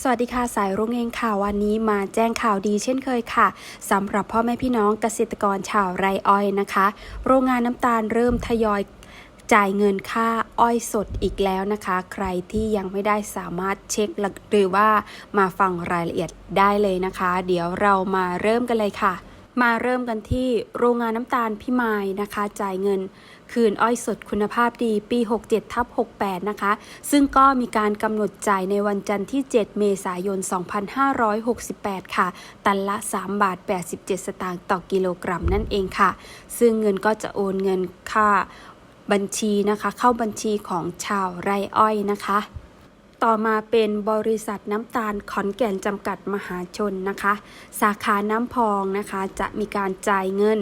สวัสดีค่ะสายรุ่งเองค่ะวันนี้มาแจ้งข่าวดีเช่นเคยค่ะสำหรับพ่อแม่พี่น้องเกษตรกรชาวไรอ้อยนะคะ โรงงานน้ำตาลเริ่มทยอยจ่ายเงินค่าอ้อยสดอีกแล้วนะคะ ใครที่ยังไม่ได้สามารถเช็คหรือว่ามาฟังรายละเอียดได้เลยนะคะ เดี๋ยวเรามาเริ่มกันเลยค่ะ มาเริ่มกันที่โรงงานน้ำตาลพิมายนะคะ จ่ายเงิน คืนอ้อยสดคุณภาพดีปี 67ทับ68 นะคะ ซึ่งก็มีการกำหนดจ่ายในวันจันทร์ที่ 7 เมษายน 2568 ค่ะ ตันละ 3 บาท 87 สตางค์ต่อกิโลกรัมนั่นเองค่ะ ซึ่งเงินก็จะโอนเงินค่าบัญชีนะคะ เข้าบัญชีของชาวไรอ้อยนะคะ ต่อมาเป็นบริษัทน้ำตาลขอนแก่นจำกัดมหาชนนะคะ สาขาน้ำพองนะคะ จะมีการจ่ายเงิน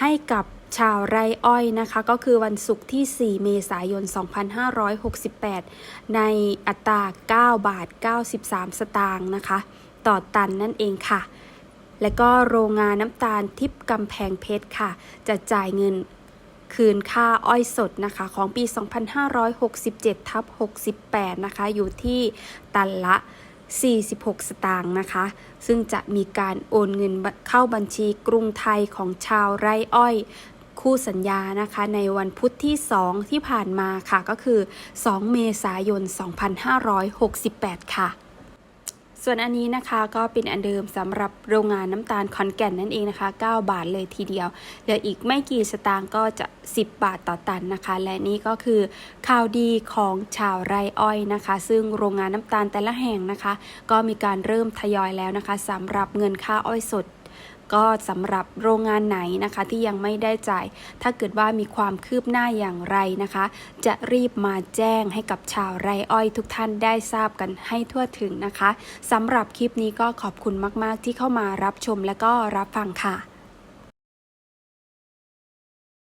ให้กับชาวไร่อ้อยนะคะ ก็คือวันศุกร์ที่ 4 เมษายน 2568 ในอัตรา 9 บาท 93 สตางค์นะคะ ต่อตันนั่นเองค่ะ และก็โรงงานน้ำตาลทิพย์กำแพงเพชรค่ะ จะจ่ายเงิน คืนค่าอ้อยสดนะคะของปี 2567ทับ68 นะคะ อยู่ที่ตันละ 46 สตางค์นะคะ ซึ่งจะมีการโอนเงินเข้าบัญชีกรุงไทยของชาวไร่อ้อยคู่สัญญานะคะในวันพุธที่ 2 ที่ผ่านมาค่ะ ก็คือ 2 เมษายน 2568 ค่ะ ส่วนอันนี้นะคะก็เป็นอันเดิมสำหรับโรงงานน้ำตาลขอนแก่นนั่นเองนะคะ 9 บาทเลยทีเดียวเหลืออีกไม่กี่สตางค์ก็จะ 10 บาทต่อตันนะคะ และนี่ก็คือข่าวดีของชาวไรอ้อยนะคะ ซึ่งโรงงานน้ำตาลแต่ละแห่งนะคะ ก็มีการเริ่มทยอยแล้วนะคะสำหรับเงินค่าอ้อยสด ก็สำหรับโรงงานไหนนะคะที่ยังไม่ได้จ่าย ถ้าเกิดว่ามีความคืบหน้าอย่างไรนะคะ จะรีบมาแจ้งให้กับชาวไรอ้อยทุกท่านได้ทราบกันให้ทั่วถึงนะคะสำหรับคลิปนี้ก็ขอบคุณมาก ๆ ที่เข้ามารับชมและก็รับฟังค่ะ